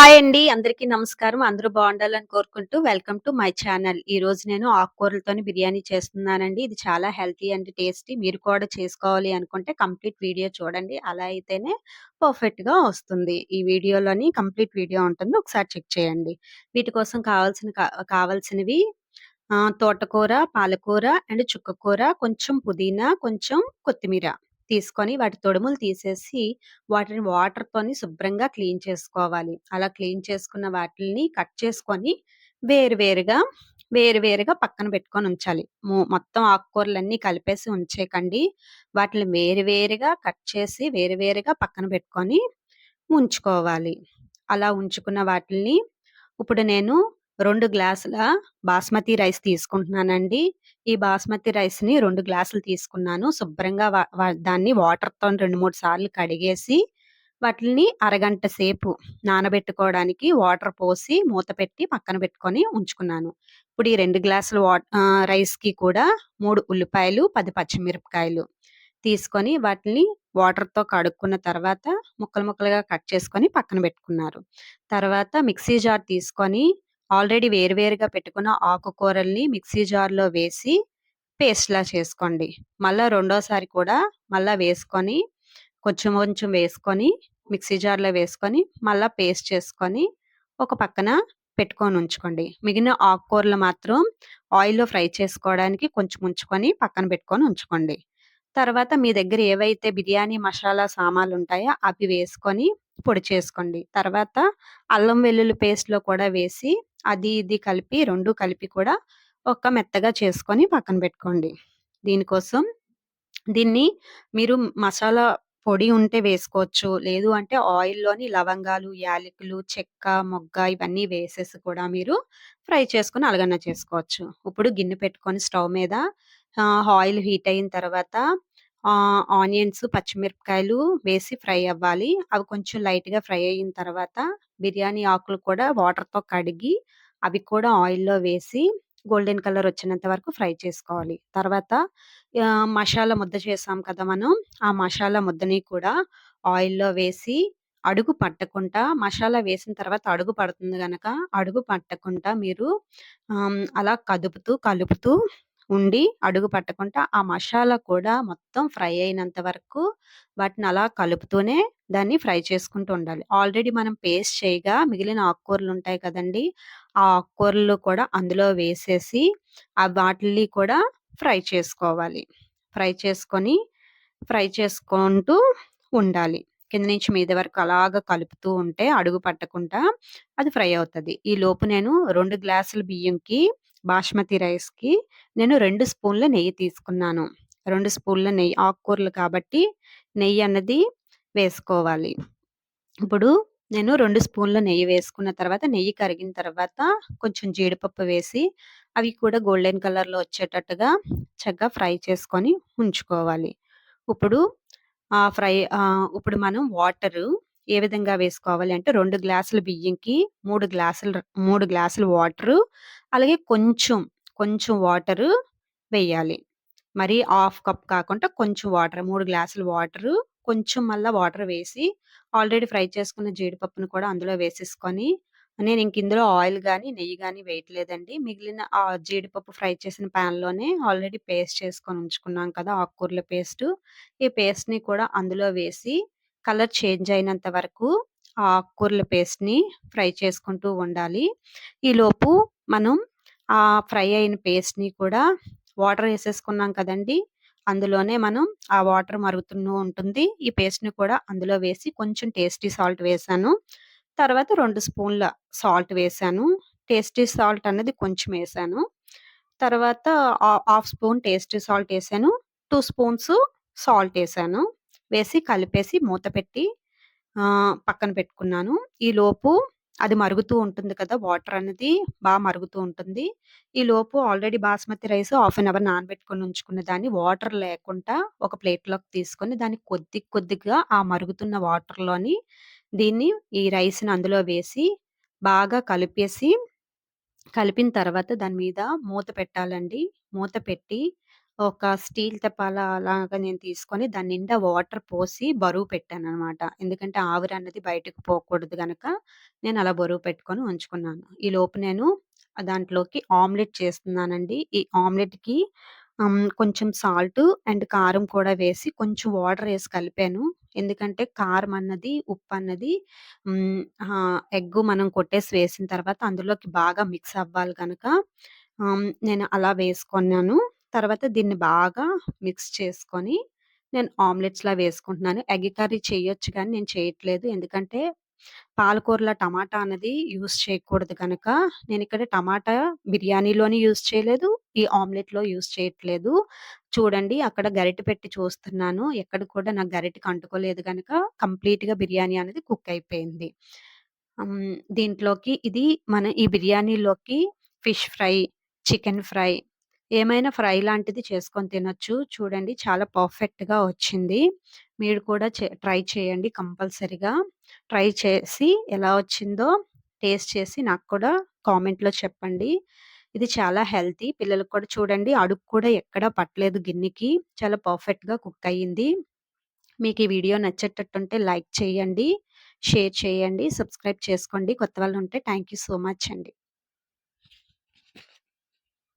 Hi అండి. అందరికీ నమస్కారం. అందరూ బాగుండాలని కోరుకుంటూ వెల్కమ్ టు మై ఛానల్. ఈ రోజు నేను ఆకుకూరలతోని బిర్యానీ చేస్తున్నానండి. ఇది చాలా హెల్తీ అండ్ టేస్టీ. మీరు కూడా చేసుకోవాలి అనుకుంటే కంప్లీట్ వీడియో చూడండి. అలా అయితేనే పర్ఫెక్ట్గా వస్తుంది. ఈ వీడియోలోని కంప్లీట్ వీడియో ఉంటుంది. ఒకసారి చెక్ చేయండి. వీటి కోసం కావాల్సిన కావాల్సినవి తోటకూర పాలకూర అండ్ చుక్కకూర కొంచెం పుదీనా కొంచెం కొత్తిమీర. తీసుకొని వాటి తొడుములు తీసేసి వాటిని వాటర్తోని శుభ్రంగా క్లీన్ చేసుకోవాలి. అలా క్లీన్ చేసుకున్న వాటిని కట్ చేసుకొని వేరు వేరుగా వేరు వేరుగా పక్కన పెట్టుకొని ఉంచాలి. మొత్తం ఆకుకూరలన్నీ కలిపేసి ఉంచేకండి. వాటిని వేరు వేరుగా కట్ చేసి వేరు వేరుగా పక్కన పెట్టుకొని ఉంచుకోవాలి. అలా ఉంచుకున్న వాటిని ఇప్పుడు నేను రెండు గ్లాసుల బాస్మతి రైస్ తీసుకుంటున్నానండి. ఈ బాస్మతి రైస్ని రెండు గ్లాసులు తీసుకున్నాను. శుభ్రంగా వా- దాన్ని వాటర్తో రెండు మూడు సార్లు కడిగేసి వాటిని అరగంట సేపు నానబెట్టుకోవడానికి వాటర్ పోసి మూత పెట్టి పక్కన పెట్టుకొని ఉంచుకున్నాను. ఇప్పుడు ఈ రెండు గ్లాసుల వా రైస్కి కూడా మూడు ఉల్లిపాయలు పది పచ్చిమిరపకాయలు తీసుకొని వాటిని వాటర్తో కడుక్కున్న తర్వాత ముక్కలు ముక్కలుగా కట్ చేసుకొని పక్కన పెట్టుకున్నారు. తర్వాత మిక్సీ జార్ తీసుకొని ఆల్రెడీ వేరువేరుగా పెట్టుకున్న ఆకుకూరల్ని మిక్సీ జార్లో వేసి పేస్ట్లా చేసుకోండి. మళ్ళీ రెండోసారి కూడా మళ్ళీ వేసుకొని కొంచెం కొంచెం వేసుకొని మిక్సీ జార్లో వేసుకొని మళ్ళీ పేస్ట్ చేసుకొని ఒక పక్కన పెట్టుకొని ఉంచుకోండి. మిగిలిన ఆకుకూరలు మాత్రం ఆయిల్లో ఫ్రై చేసుకోవడానికి కొంచెం ఉంచుకొని పక్కన పెట్టుకొని ఉంచుకోండి. తర్వాత మీ దగ్గర ఏవైతే బిర్యానీ మసాలా సామాన్లు ఉంటాయో అవి వేసుకొని పొడి చేసుకోండి. తర్వాత అల్లం వెల్లుల్లి పేస్ట్లో కూడా వేసి అది ఇది కలిపి రెండు కలిపి కూడా ఒక మెత్తగా చేసుకొని పక్కన పెట్టుకోండి. దీనికోసం దీన్ని మీరు మసాలా పొడి ఉంటే వేసుకోవచ్చు. లేదు అంటే ఆయిల్లోని లవంగాలు యాలకులు చెక్క మొగ్గ ఇవన్నీ వేసేసి కూడా మీరు ఫ్రై చేసుకొని అలగన్న చేసుకోవచ్చు. ఇప్పుడు గిన్నె పెట్టుకొని స్టవ్ మీద ఆయిల్ హీట్ అయిన తర్వాత ఆనియన్స్ పచ్చిమిరపకాయలు వేసి ఫ్రై అవ్వాలి. అవి కొంచెం లైట్గా ఫ్రై అయిన తర్వాత బిర్యానీ ఆకులు కూడా వాటర్తో కడిగి అవి కూడా ఆయిల్లో వేసి గోల్డెన్ కలర్ వచ్చినంత వరకు ఫ్రై చేసుకోవాలి. తర్వాత మసాలా ముద్ద చేసాం కదా మనం ఆ మసాలా ముద్దని కూడా ఆయిల్లో వేసి అడుగు పట్టకుండా మసాలా వేసిన తర్వాత అడుగు పడుతుంది కనుక అడుగు పట్టకుండా మీరు అలా కదుపుతూ కలుపుతూ ఉండి అడుగు పట్టకుండా ఆ మసాలా కూడా మొత్తం ఫ్రై అయినంత వరకు వాటిని అలా కలుపుతూనే దాన్ని ఫ్రై చేసుకుంటూ ఉండాలి. ఆల్రెడీ మనం పేస్ట్ చేయగా మిగిలిన ఆకుకూరలు ఉంటాయి కదండి ఆ ఆకుకూరలు కూడా అందులో వేసేసి ఆ వాటిని కూడా ఫ్రై చేసుకోవాలి. ఫ్రై చేసుకొని ఫ్రై చేసుకుంటూ ఉండాలి. కింద నుంచి మీద వరకు అలాగ కలుపుతూ ఉంటే అడుగు పట్టకుండా అది ఫ్రై అవుతుంది. ఈ లోపు నేను రెండు గ్లాసుల బియ్యంకి బాస్మతి రైస్కి నేను రెండు స్పూన్ల నెయ్యి తీసుకున్నాను. రెండు స్పూన్ల నెయ్యి ఆకుకూరలు కాబట్టి నెయ్యి అన్నది వేసుకోవాలి. ఇప్పుడు నేను రెండు స్పూన్ల నెయ్యి వేసుకున్న తర్వాత నెయ్యి కరిగిన తర్వాత కొంచెం జీడిపప్పు వేసి అవి కూడా గోల్డెన్ కలర్లో వచ్చేటట్టుగా చక్కగా ఫ్రై చేసుకొని ఉంచుకోవాలి. ఇప్పుడు ఆ ఫ్రై ఇప్పుడు మనం వాటరు ఏ విధంగా వేసుకోవాలి అంటే రెండు గ్లాసులు బియ్యంకి మూడు గ్లాసులు మూడు గ్లాసులు వాటర్ అలాగే కొంచెం కొంచెం వాటర్ వేయాలి. మరి హాఫ్ కప్ కాకుండా కొంచెం వాటర్ మూడు గ్లాసులు వాటర్ కొంచెం మళ్ళీ వాటర్ వేసి ఆల్రెడీ ఫ్రై చేసుకున్న జీడిపప్పును కూడా అందులో వేసేసుకొని నేను ఇంక ఇందులో ఆయిల్ కానీ నెయ్యి కానీ వేయట్లేదండి. మిగిలిన ఆ జీడిపప్పు ఫ్రై చేసిన pan లోనే ఆల్రెడీ పేస్ట్ చేసుకొని ఉంచుకున్నాం కదా ఆకుకూరల పేస్ట్. ఈ పేస్ట్ని కూడా అందులో వేసి కలర్ చేంజ్ అయినంత వరకు ఆ ఆకుకూరల పేస్ట్ని ఫ్రై చేసుకుంటూ ఉండాలి. ఈ లోపు మనం ఆ ఫ్రై అయిన పేస్ట్ని కూడా వాటర్ వేసేసుకున్నాం కదండి అందులోనే మనం ఆ వాటర్ మరుగుతూ ఉంటుంది. ఈ పేస్ట్ని కూడా అందులో వేసి కొంచెం టేస్టీ సాల్ట్ వేసాను. తర్వాత రెండు స్పూన్ల సాల్ట్ వేసాను. టేస్టీ సాల్ట్ అన్నది కొంచెం వేసాను. తర్వాత హాఫ్ స్పూన్ టేస్టీ సాల్ట్ వేసాను. టూ స్పూన్స్ సాల్ట్ వేసాను. వేసి కలిపేసి మూత పెట్టి పక్కన పెట్టుకున్నాను. ఈ లోపు అది మరుగుతూ ఉంటుంది కదా వాటర్ అనేది బాగా మరుగుతూ ఉంటుంది. ఈ లోపు already basmati rice half an hour నానబెట్టుకొని ఉంచుకున్న దాన్ని వాటర్ లేకుండా ఒక ప్లేట్లోకి తీసుకొని దాన్ని కొద్ది కొద్దిగా ఆ మరుగుతున్న వాటర్లోని దీన్ని ఈ రైస్ని అందులో వేసి బాగా కలిపేసి కలిపిన తర్వాత దాని మీద మూత పెట్టాలండి. మూత పెట్టి ఒక స్టీల్ తపాల అలాగా నేను తీసుకొని దాని నిండా వాటర్ పోసి బరువు పెట్టాను అనమాట ఎందుకంటే ఆవిరి అన్నది బయటకు పోకూడదు కనుక నేను అలా బరువు పెట్టుకొని ఉంచుకున్నాను. ఈ లోపు నేను దాంట్లోకి ఆమ్లెట్ చేస్తున్నానండి. ఈ ఆమ్లెట్‌కి కొంచెం సాల్ట్ అండ్ కారం కూడా వేసి కొంచెం వాటర్ వేసి కలిపాను. ఎందుకంటే కారం అన్నది, ఉప్పు అన్నది ఎగ్ మనం కొట్టేసి వేసిన తర్వాత అందులోకి బాగా మిక్స్ అవ్వాలి కనుక నేను అలా వేసుకున్నాను. తర్వాత దీన్ని బాగా మిక్స్ చేసుకొని నేను ఆమ్లెట్స్‌లా వేసుకుంటున్నాను. ఎగ్ కర్రీ చేయొచ్చు కానీ నేను చేయట్లేదు. ఎందుకంటే పాలకూరలో టమాటా అనేది యూస్ చేయకూడదు కనుక నేను ఇక్కడ టమాటా బిర్యానీలోని యూస్ చేయలేదు. ఈ ఆమ్లెట్‌లో యూజ్ చేయట్లేదు. చూడండి అక్కడ గరిటె పెట్టి చూస్తున్నాను. ఎక్కడ కూడా నాకు గరిటెకి అంటుకోలేదు కనుక కంప్లీట్‌గా బిర్యానీ అనేది కుక్ అయిపోయింది. దీంట్లోకి ఇది మన ఈ బిర్యానీలోకి ఫిష్ ఫ్రై, చికెన్ ఫ్రై ఏమైనా ఫ్రై లాంటిది చేసుకొని తినొచ్చు. చూడండి చాలా పర్ఫెక్ట్‌గా వచ్చింది. మీరు కూడా చే ట్రై చేయండి కంపల్సరీగా. ట్రై చేసి ఎలా వచ్చిందో టేస్ట్ చేసి నాకు కూడా కామెంట్‌లో చెప్పండి. ఇది చాలా హెల్తీ. పిల్లలకు కూడా చూడండి అడుగు కూడా ఎక్కడ పట్టలేదు గిన్నెకి. చాలా పర్ఫెక్ట్‌గా కుక్ అయ్యింది. మీకు ఈ వీడియో నచ్చేటట్టుంటే లైక్ చేయండి, షేర్ చేయండి, సబ్స్క్రైబ్ చేసుకోండి. కొత్త వాళ్ళు ఉంటే థ్యాంక్ యూ సో మచ్ అండి.